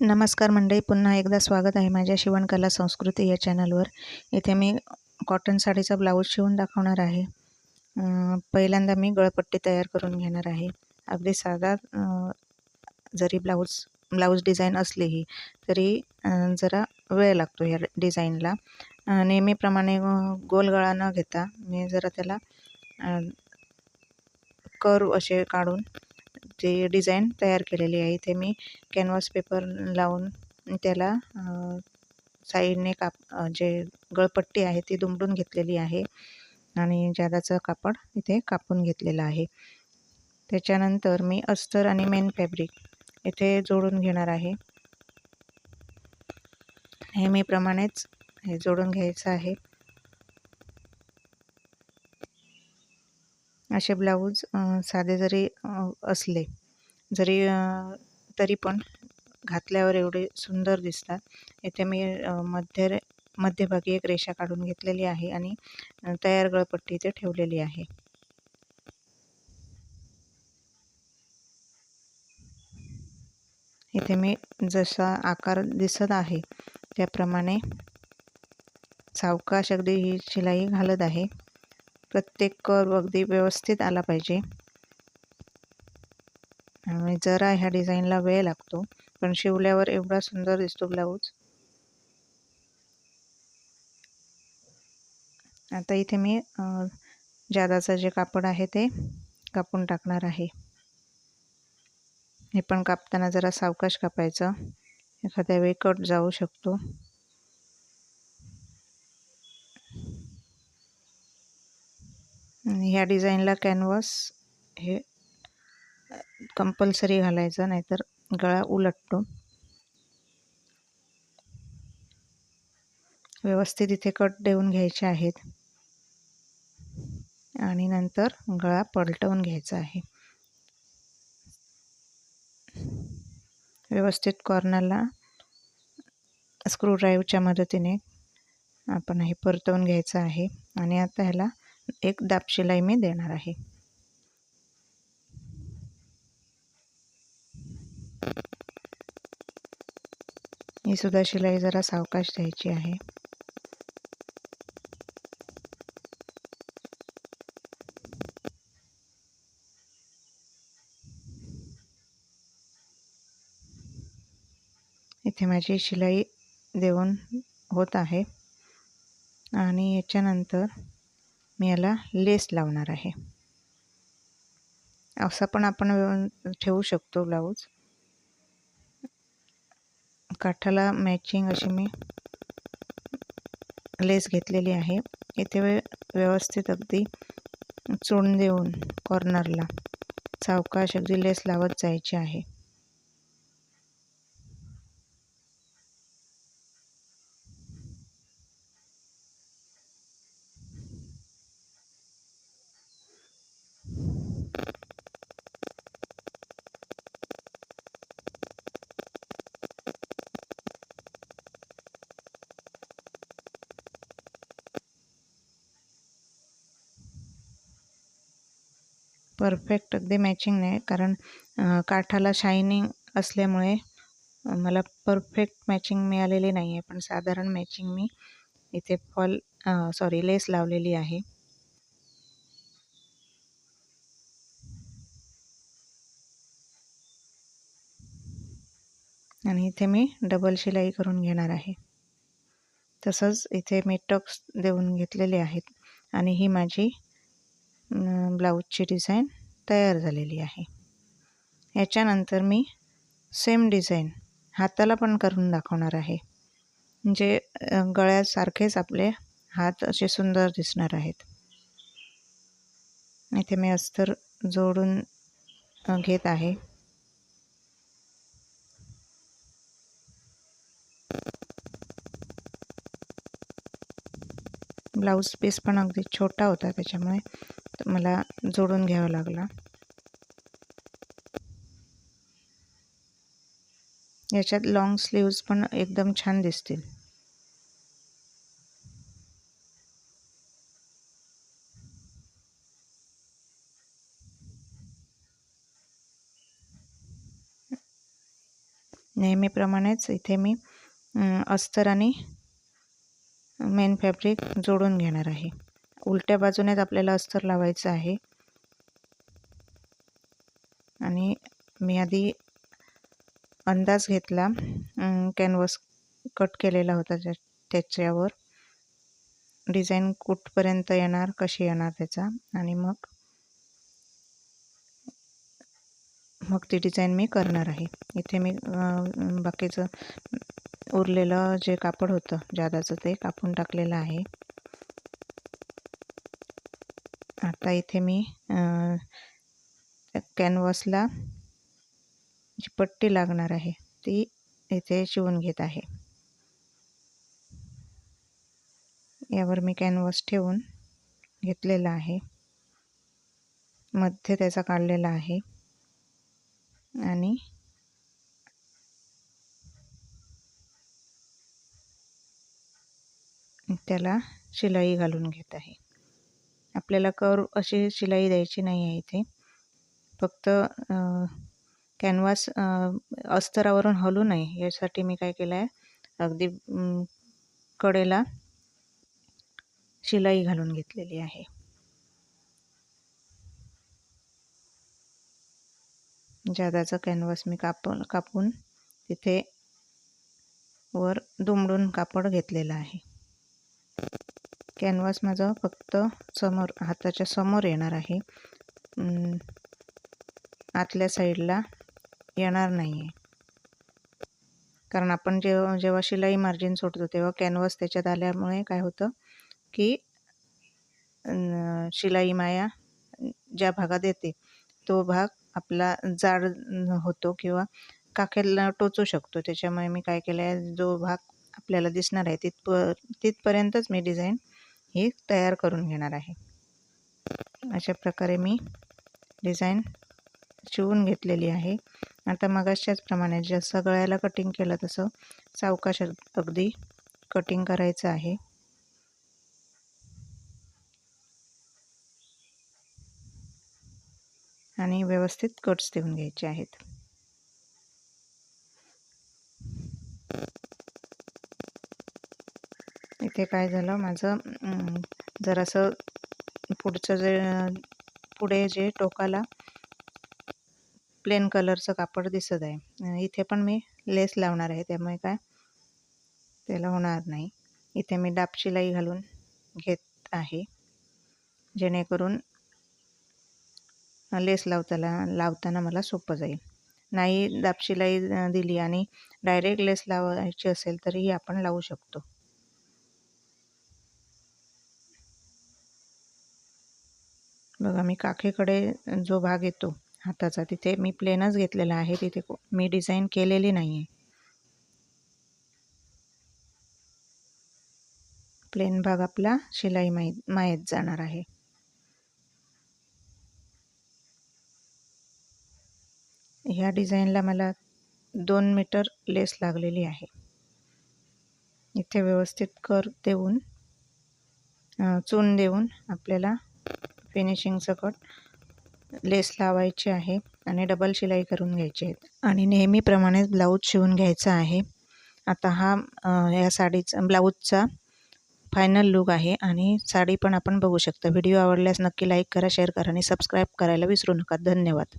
नमस्कार मंडळी पुन्हा एकदा स्वागत आहे माझ्या शिवणकला संस्कृती या चॅनलवर. इथे मी कॉटन साडीचा ब्लाऊज शिवून दाखवणार आहे. पहिल्यांदा मी गळपट्टी तयार करून घेणार आहे. अगदी साधा जरी ब्लाऊज ब्लाऊज डिझाईन असलीही तरी जरा वेळ लागतो ह्या डिझाईनला. नेहमीप्रमाणे गोल गळा न घेता मी जरा त्याला कर्व असे काढून जे डिझाईन तयार केलेली आहे ते मी कॅनव्हास पेपर लावून त्याला साईडने काप जे गळपट्टी आहे ती दुमडून घेतलेली आहे आणि जादाचं कापड इथे कापून घेतलेलं आहे. त्याच्यानंतर मी अस्तर आणि मेन फॅब्रिक इथे जोडून घेणार आहे. नेहमीप्रमाणेच हे जोडून घ्यायचं आहे. असे ब्लाऊज साधे जरी असले जरी तरी पण घातल्यावर एवढे सुंदर दिसतात. इथे मी मध्य मध्यभागी एक रेषा काढून घेतलेली आहे आणि तयार गळपट्टी इथे ठेवलेली आहे. इथे मी जसा आकार दिसत आहे त्याप्रमाणे सावकाश अगदी ही शिलाई घालत आहे. प्रत्येक कर्व अगदी व्यवस्थित आला पाहिजे. आणि जरा ह्या डिझाईनला वेळ लागतो पण शिवल्यावर एवढा सुंदर दिसतो ब्लाऊज आता इथे मी जादाचं जे कापड आहे ते कापून टाकणार आहे. हे पण कापताना जरा सावकाश कापायचं. एखाद्या वेळी कट जाऊ शकतो. ह्या डिझाईनला कॅनव्हास हे कंपल्सरी घालायचं नाहीतर गळा उलटतो. व्यवस्थित इथे कट देऊन घ्यायचे आहेत. आणि नंतर गळा पलटवून घ्यायचा आहे. व्यवस्थित कॉर्नरला स्क्रू ड्राईव्हच्या मदतीने आपण हे परतवून घ्यायचं आहे. आणि आता ह्याला एक दाब शिलाई मी देणार आहे. ही सुद्धा शिलाई जरा सावकाश द्यायची आहे. इथे माझी शिलाई देऊन होत आहे. आणि याच्यानंतर मी याला लेस लावणार आहे. असा पण आपण ठेवू शकतो ब्लाऊज. काठाला मॅचिंग अशी मी लेस घेतलेली आहे. इथे व्यवस्थित अगदी चोण देऊन कॉर्नरला सावकाश अगदी लेस लावत जायची आहे. परफेक्ट अगदी मॅचिंग नाही कारण काठाला शायनिंग असल्यामुळे मला परफेक्ट मॅचिंग मिळालेली नाही आहे. पण साधारण मॅचिंग मी इथे फॉल सॉरी लेस लावलेली आहे. आणि इथे मी डबल शिलाई करून घेणार आहे. तसंच इथे मी टक्स देऊन घेतलेले आहेत. आणि ही माझी ब्लाऊजची डिझाईन तयार झालेली आहे. याच्यानंतर मी सेम डिझाईन हाताला पण करून दाखवणार आहे. म्हणजे गळ्यासारखेच आपले हात असे सुंदर दिसणार आहेत. इथे मी अस्तर जोडून घेत आहे. ब्लाऊज पीस पण अगदी छोटा होता त्याच्यामुळे मला जोडून घ्यावा लागला. याच्यात लॉंग स्लीव्ज पण एकदम छान दिसतील. नेहमीप्रमाणेच इथे मी अस्तर आणि मेन फॅब्रिक जोडून घेणार आहे. उलट्या बाजूनेच आपल्याला अस्तर लावायचं आहे. आणि मी आधी अंदाज घेतला कॅनव्हस कट केलेला होता त्या त्याच्यावर. डिझाईन कुठपर्यंत येणार कशी येणार त्याचा. आणि मग मग ती डिझाईन मी करणार आहे. इथे मी बाकीचं उरलेलं जे कापड होतं जादाचं ते कापून टाकलेलं आहे. आता इथे मी कॅनव्हसला जी पट्टी लागणार आहे ती इथे शिवून घेत आहे. यावर मी कॅनव्हस ठेवून घेतलेला आहे. मध्य त्याचा काढलेला आहे. आणि त्याला शिलाई घालून घेत आहे. आपल्याला कर अशी शिलाई द्यायची नाही आहे इथे. फक्त कॅनव्हास अस्तरावरून हलू नये. यासाठी मी काय केलं आहे अगदी कडेला शिलाई घालून घेतलेली आहे. जादाचा कॅनव्हास मी काप कापून तिथे वर दुमडून कापड घेतलेलं आहे. कॅनव्हास माझा फक्त समोर हाताच्या समोर येणार आहे. आतल्या साईडला येणार नाही आहे कारण आपण जेव्हा जेव्हा शिलाई मार्जिन सोडतो तेव्हा कॅनव्हास त्याच्यात आल्यामुळे काय होतं की शिलाई माया ज्या भागात येते तो भाग आपला जाड होतो किंवा काखेला टोचू शकतो. त्याच्यामुळे मी काय केलं आहे जो भाग आपल्याला दिसणार आहे तिथप तिथपर्यंतच मी डिझाईन ही तयार करून घेणार आहे. अशा प्रकारे मी डिझाईन शिवून घेतलेली आहे. आता मग प्रमाणे जसं गळ्याला कटिंग केलं तसं सावकाश अगदी कटिंग करायचं आहे. आणि व्यवस्थित कट्स देऊन घ्यायचे आहेत. इथे काय झालं माझं जरासं पुढचं जे पुढे जे टोकाला प्लेन कलरचं कापड दिसत आहे. इथे पण मी लेस लावणार आहे त्यामुळे काय त्याला होणार नाही. इथे मी डापशिलाई घालून घेत आहे जेणेकरून लेस लावताना लावताना मला सोपं जाईल. नाही दापशिलाई दिली आणि डायरेक्ट लेस लावायची असेल तरीही आपण लावू शकतो. बघा मी काखेकडे जो भाग येतो हाताचा तिथे मी प्लेनच घेतलेला आहे. तिथे मी डिझाईन केलेली नाही आहे प्लेन भाग आपला शिलाई माहीत माहीत जाणार आहे. ह्या डिझाईनला मला दोन मीटर लेस लागलेली आहे. इथे व्यवस्थित कर देऊन चून देऊन आपल्याला फिनिशिंग सकट लेस लावायची आहे आणि डबल शिलाई करून घ्यायची आहेत. आणि नेहमीप्रमाणेच ब्लाऊज शिवून घ्यायचा आहे. आता हा या साडीचा ब्लाऊजचा फायनल लुक आहे आणि साडी पण आपण बघू शकता. व्हिडिओ आवडल्यास नक्की लाईक करा शेअर करा आणि सबस्क्राईब करायला विसरू नका. धन्यवाद.